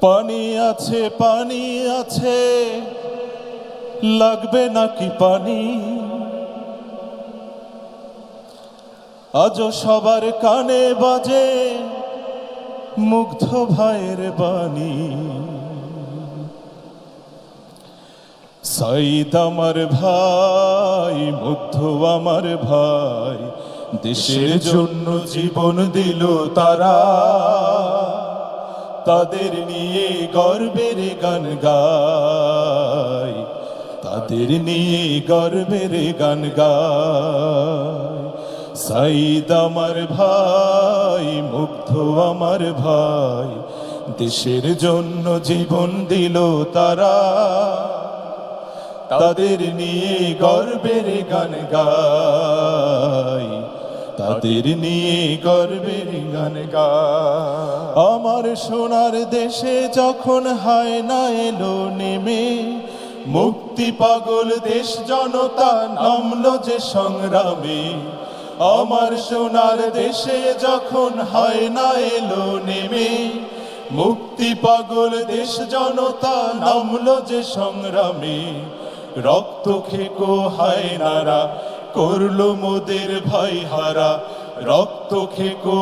পানি আছে পানি আছে। লাগবে নাকি পানি? আজও সবার কানে বাজে মুগ্ধ ভাইয়ের বাণী। সাইদ আমার ভাই, মুগ্ধ আমার ভাই, দেশের জন্য জীবন দিল তারা। তাদের নিয়ে গর্বের গান গায় তাদের নিয়ে গর্বের গান গায় সাইদ আমার ভাই, মুগ্ধ আমার ভাই, দেশের জন্য জীবন দিল তারা। তাদের নিয়ে গর্বের গান গায় তাদের নিয়ে গর্বের গান গায় আমার সোনার দেশে যখন হায় না এলো নেমে, মুক্তি পাগল দেশ জনতা নামলো যে সংগ্রামে। আমার সোনার দেশে যখন হয় না এলো নেমে, মুক্তি পাগল দেশ জনতা নামলো যে সংগ্রামে। রক্ত খেকো হায় নারা করল মোদের ভাই হারা, রক্ত খেকো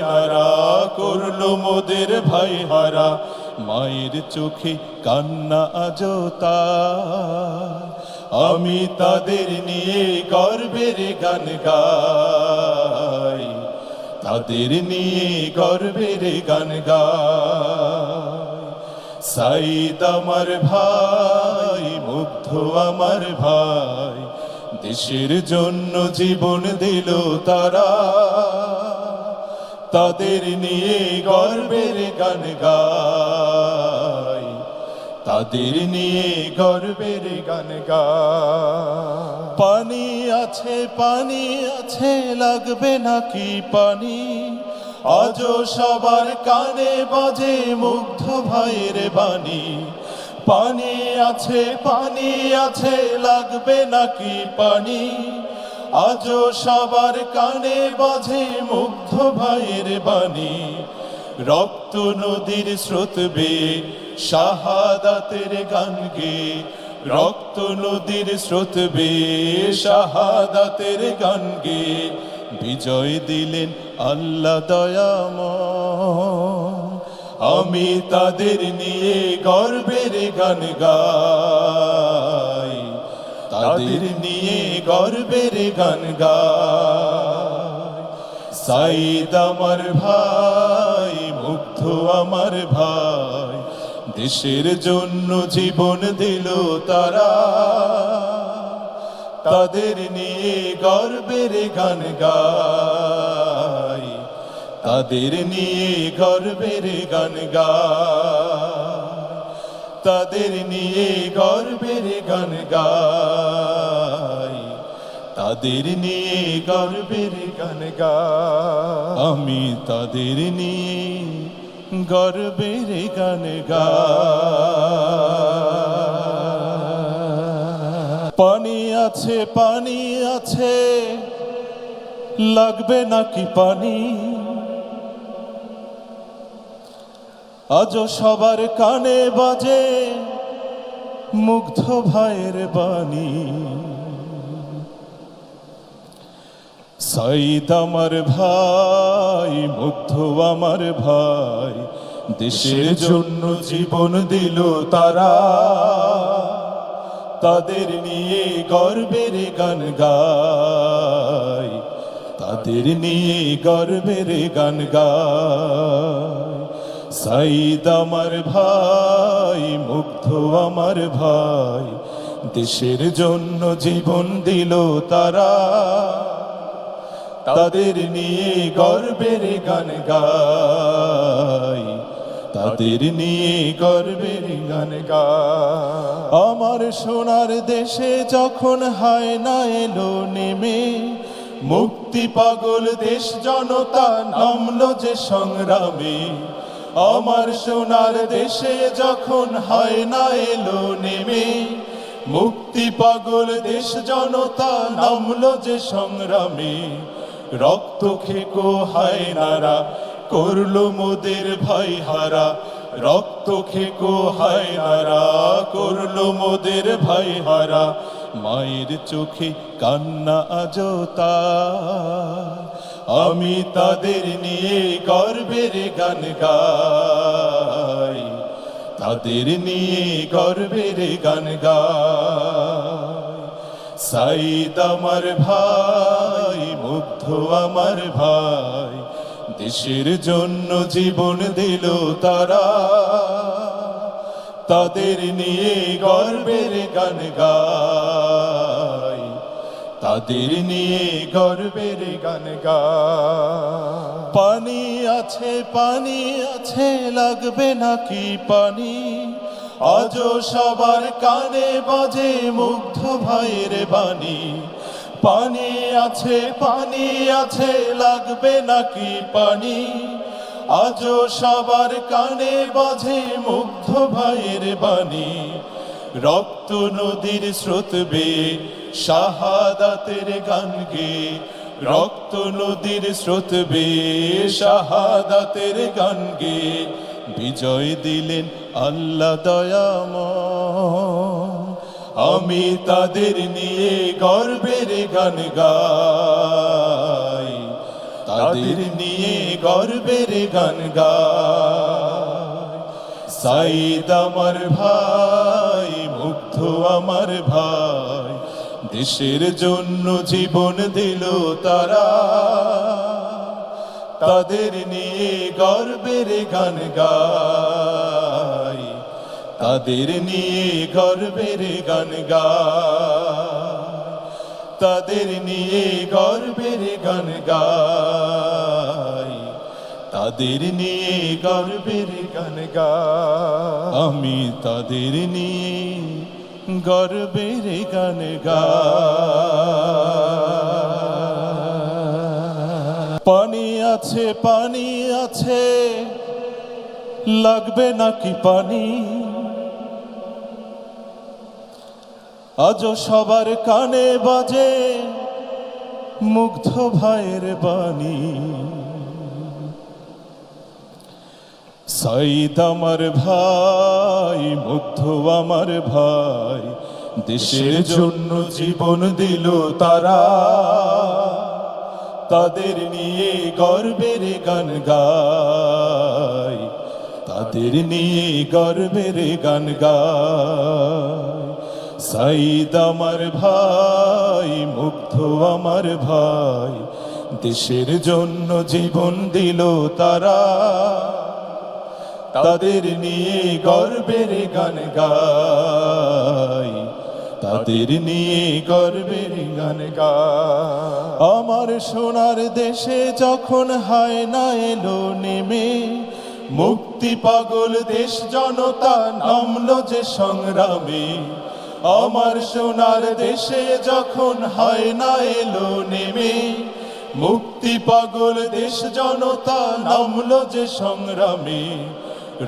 নারা, করল মোদের ভাই হারা, মায়ের চোখে কান্না আজতা আমি তাদের নিয়ে গর্বের গান গাই, তাদের নিয়ে গর্বের গান গাই। সাইদ আমার ভাই, মুগ্ধ আমার ভাই দেশের জন্য জীবন দিল তারা। তাদের নিয়ে গর্বের গান গাই। তাদের নিয়ে গর্বের গান গায় পানি আছে পানি আছে, লাগবে নাকি পানি? আজও সবার কানে বাজে মুগ্ধ ভাইয়ের বাণী। পানি আছে পানি আছে, লাগবে নাকি পানি? আজও সবার কানে বাজে মুগ্ধ ভাইয়ের বাণী। রক্ত নদীর স্রোত বে, শাহাদাতের গান গে। রক্ত নদীর স্রোত বে, শাহাদাতের গান গে। বিজয় দিলেন আল্লাহ দয়াম আমি তাদের নিয়ে গর্বের গান গাই। তাদের নিয়ে গর্বের গান গাই। সাইদ আমার ভাই, মুগ্ধ আমার ভাই, দেশের জন্য জীবন দিল তারা। তাদের নিয়ে গর্বের গান গাই। তাদের নিয়ে গর্বের গান গা। তাদের নিয়ে গর্বের গান গাই। তাদের নিয়ে গর্বের গান গা। আমি তাদের নিয়ে গর্বের গান গা। পানি আছে পানি আছে। লাগবে নাকি পানি? আজও সবার কানে বাজে মুগ্ধ ভাইয়ের বাণী। সাইদ আমার ভাই, মুগ্ধ আমার ভাই, দেশের জন্য জীবন দিল তারা। তাদের নিয়ে গর্বের গান গায় তাদের নিয়ে গর্বের গান গায় সাইদ আমার ভাই, মুগ্ধ আমার ভাই, দেশের জন্য জীবন দিল তারা। তাদের নিয়ে গর্বের গান গাই, তাদের নিয়ে গর্বের গান গা আমার সোনার দেশে যখন হায় না এলো নেমে, মুক্তি পাগল দেশ জনতা নামলো যে সংগ্রামে। আমার সোনার দেশে যখন হয় না এলো নেমে, মুক্তি পাগল দেশ জনতা নামলো যে সংগ্রামে, রক্ত খেকো হায় নারা, করল মোদের ভাই হারা, রক্ত খেকো হায় নারা, করল মোদের ভাই হারা, মায়ের চোখে কান্না আজো তার। আমি তাদের নিয়ে গর্বের গান গাই। তাদের নিয়ে গর্বের গান গাই। সাইদ আমার ভাই, মুগ্ধ আমার ভাই, দেশের জন্য জীবন দিল তারা। তাদের নিয়ে গর্বের গান গাই। তাদের নিয়ে গর্বের গান গা। পানি আছে পানি আছে, লাগবে নাকি পানি? আজ সবার কানে বাজে মুগ্ধ ভাইয়ের বাণী। পানি আছে পানি আছে, লাগবে নাকি পানি? আজ সবার কানে বাজে মুগ্ধ ভাইয়ের বাণী। রক্ত নদীর স্রোত বে শাহাদাতের গান গে। রক্ত নদীর স্রোত বে, শাহাদাতের গান গে। বিজয় দিলেন আল্লাহ দয়াময়। আমি তাদের নিয়ে গর্বের গান গাই। তাদের নিয়ে গর্বের গান গাই। সাইদ আমার ভাই, মুগ্ধ আমার ভাই। দেশের জন্য জীবন দিল তারা। তাদের নিয়ে গর্বের গান গাই। তাদের নিয়ে গর্বের গান গাই। তাদের নিয়ে গর্বের গান গাই। তাদের নিয়ে গর্বের গান গাই। আমি তাদের নিয়ে গর্বের গান গা। পানি আছে পানি আছে, লাগবে নাকি পানি? আজ সবার কানে বাজে মুগ্ধ ভাইয়ের বাণী। সাইদ আমার ভাই মুগ্ধ আমার ভাই, দেশের জন্য জীবন দিল তারা। তাদের নিয়ে গর্বের গান গাই তাদের নিয়ে গর্বের গান গাই সাইদ আমার ভাই মুগ্ধ আমার ভাই, দেশের জন্য জীবন দিল তারা। তাদের নিয়ে গর্বের গান গাই। তাদের নিয়ে গর্বের গান গাই। আমার সোনার দেশে যখন হায় না এলো নেমে, মুক্তি পাগল দেশ জনতা নামলো যে সংগ্রামে। আমার সোনার দেশে যখন হয় না এলো নেমে, মুক্তি পাগল দেশ জনতা নামলো যে সংগ্রামে।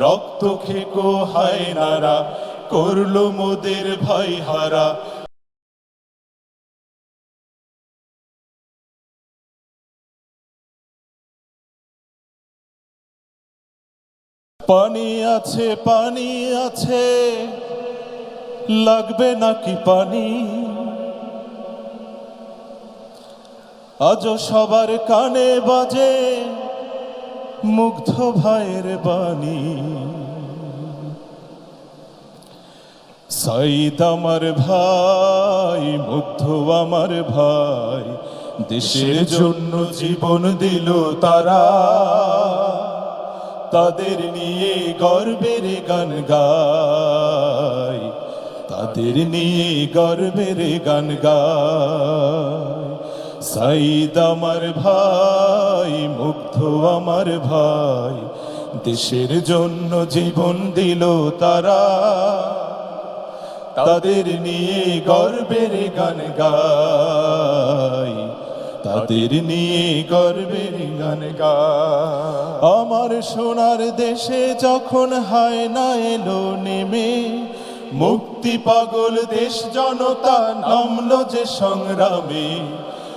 রক্ত খেকো হায় নারা, করল মোদের ভাই হারা। পানি আছে পানি আছে, লাগবে নাকি পানি? আজ সবার কানে বাজে মুগ্ধ ভাইয়ের বাণী। সাইদ আমার ভাই, মুগ্ধ আমার ভাই, দেশের জন্য জীবন দিল তারা। তাদের নিয়ে গর্বের গান গাই, তাদের নিয়ে গর্বের গান গাই। সাইদ আমার ভাই, মুগ্ধ আমার ভাই, দেশের জন্য জীবন দিল তারা। তাদের নিয়ে গর্বের গান গাই, তাদের নিয়ে গর্বের গান গা আমার সোনার দেশে যখন হায় না এলো নেমে, মুক্তি পাগল দেশ জনতা নামলো যে সংগ্রামে।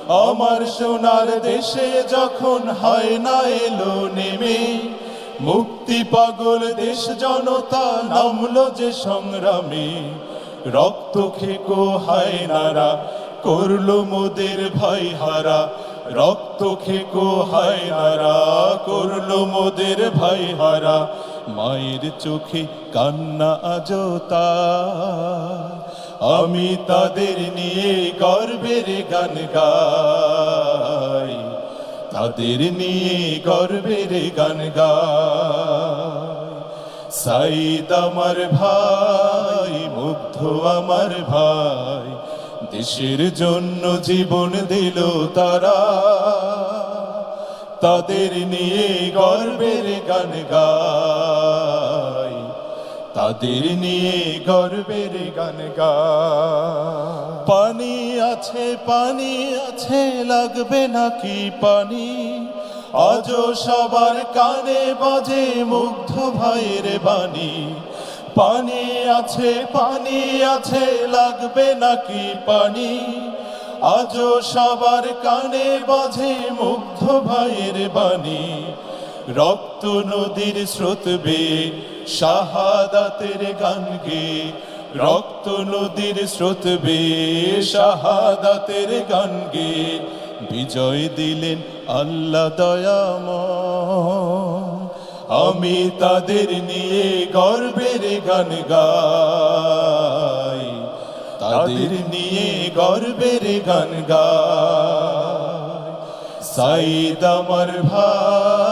আমার সোনার দেশে যখন হয় না এলো নেমে, মুক্তি পাগল দেশ জনতা নামলো যে সংগ্রামে, রক্ত খেকো হায় নারা, করল মোদের ভাই হারা, রক্ত খেকো হায় নারা, করল মোদের ভাই হারা, মায়ের চোখে কান্না আজতা আমি তাদের নিয়ে গর্বের গান গাই। তাদের নিয়ে গর্বের গান গাই। সাইদ আমার ভাই, মুগ্ধ আমার ভাই, দেশের জন্য জীবন দিল তারা। তাদের নিয়ে গর্বের গান গাই। তাদের নিয়ে গর্বের গান গাই পানি আছে পানি আছে, লাগবে নাকি পানি? আজ সবার কানে বাজে মুগ্ধ ভাইয়ের বাণী। পানি আছে পানি আছে, লাগবে নাকি পানি? আজ সবার কানে বাজে মুগ্ধ ভাইয়ের বাণী। রক্ত নদীর স্রোত বে, শাহাদাতের গান গে। রক্ত নদীর স্রোত বে, শাহাদাতের গান গে। বিজয় দিলেন আল্লাহ দয়াময়। আমি তাদের নিয়ে গর্বের গান গাই। তাদের নিয়ে গর্বের গান গাই। সাইদ আমার ভাই।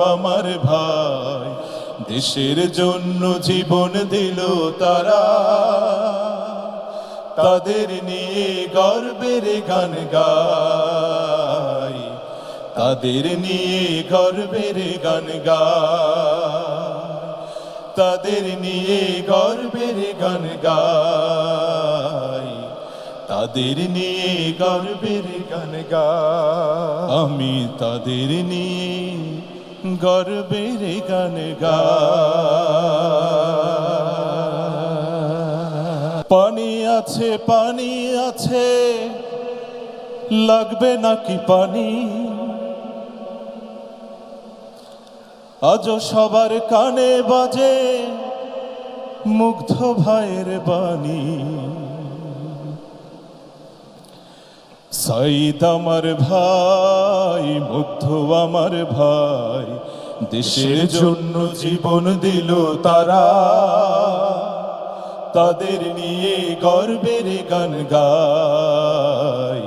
আমার ভাই। দেশের জন্য জীবন দিল তারা। তাদের নিয়ে গর্বের গান গাই। তাদের নিয়ে গর্বের গান গাই। তাদের নিয়ে গর্বের গান গাই। তাদের নিয়ে গর্বের গান গাই। আমি তাদের নিয়ে গর্বের গান গা। পানি আছে পানি আছে, লাগবে নাকি পানি? আজও সবার কানে বাজে মুগ্ধ ভাইয়ের বাণী। সাইদ আমার ভাই, মুগ্ধ আমার ভাই দেশের জন্য জীবন দিল তারা। তাদের নিয়ে গর্বের গান গাই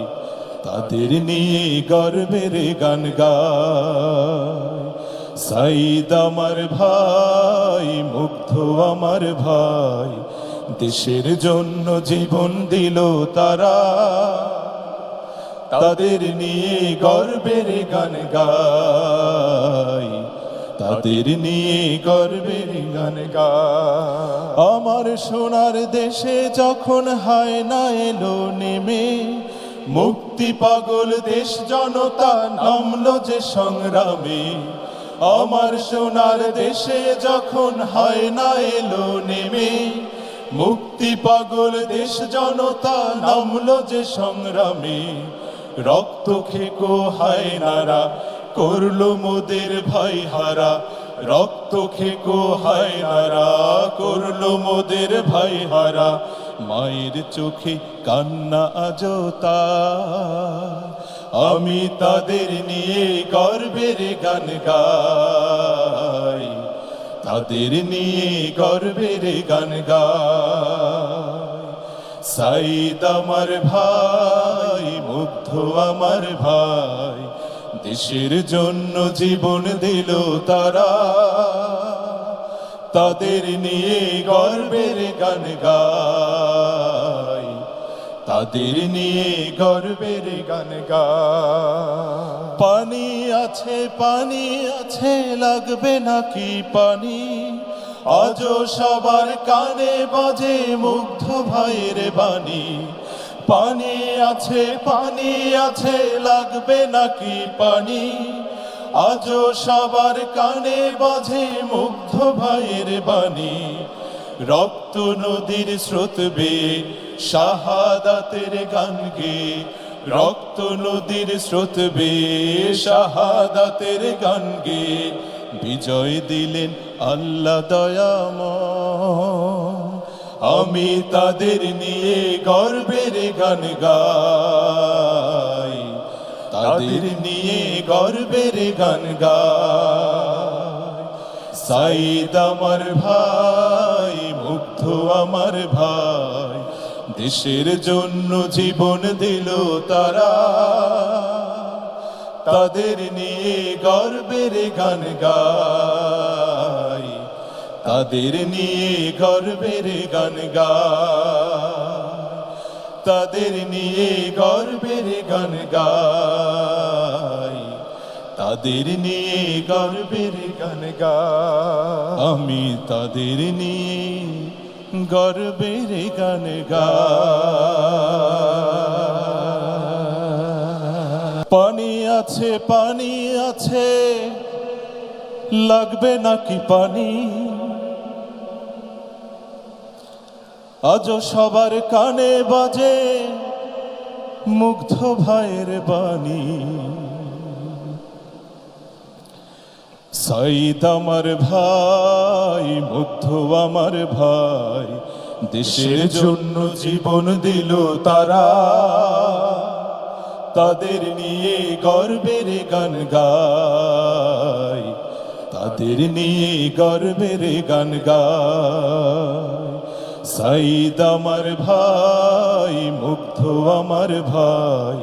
তাদের নিয়ে গর্বের গান গাই সাইদ আমার ভাই, মুগ্ধ আমার ভাই, দেশের জন্য জীবন দিল তারা। তাদের নিয়ে গর্বের গান গাই তাদের নিয়ে গর্বের গান গাই আমার সোনার দেশে যখন হায় না এলো নেমে, মুক্তি পাগল দেশ জনতা নামলো যে সংগ্রামে। আমার সোনার দেশে যখন হয় না এলো নেমে, মুক্তি পাগল দেশ জনতা নামলো যে সংগ্রামে। রক্ত খেকো হায় নারা করল মোদের ভাই হারা, রক্ত খেকো হায় নারা, করল মোদের ভাই হারা, মায়ের চোখে কান্না আজতা আমি তাদের নিয়ে গর্বের গান গাই, তাদের নিয়ে গর্বের গান গাই। সাইদ আমার ভাই, মুগ্ধ আমার ভাই দেশের জন্য জীবন দিল তারা। তাদের নিয়ে গর্বের গান গাই। তাদের নিয়ে গর্বের গান গাই। পানি আছে পানি আছে, লাগবে নাকি পানি? আজ সবার কানে বাজে মুগ্ধ ভাইয়ের বাণী। পানি আছে পানি আছে, লাগবে নাকি পানি? আজ সবার কানে বাজে মুগ্ধ ভাইয়ের বাণী। রক্ত নদীর স্রোত বে, শাহাদাতের গান গে। রক্ত নদীর স্রোত বে, শাহাদাতের গান গে। বিজয় দিলেন আল্লাহ দয়াময়। আমি তাদের নিয়ে গর্বের গান গাই। তাদের নিয়ে গর্বের গান গাই। সাইদ আমার ভাই, মুগ্ধ আমার ভাই, দেশের জন্য জীবন দিল তারা। তাদের নিয়ে গর্বের গান গাই। তাদের নিয়ে গর্বের গান গা। তাদের নিয়ে গর্বের গান গাই। তাদের নিয়ে গর্বের গান গা। আমি তাদের নিয়ে গর্বের গান গা। পানি আছে পানি আছে। লাগবে নাকি পানি? আজও সবার কানে বাজে মুগ্ধ ভাইয়ের বাণী। সাইদ আমার ভাই, মুগ্ধ আমার ভাই, দেশের জন্য জীবন দিল তারা। তাদের নিয়ে গর্বের গান গাই, তাদের নিয়ে গর্বের গান গাই। সাইদ আমার ভাই, মুগ্ধ আমার ভাই,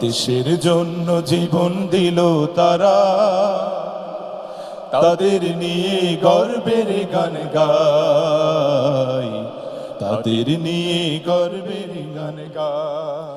দেশের জন্য জীবন দিল তারা। তাদের নিয়ে গর্বের গান গাই, তাদের নিয়ে গর্বের গান গাই।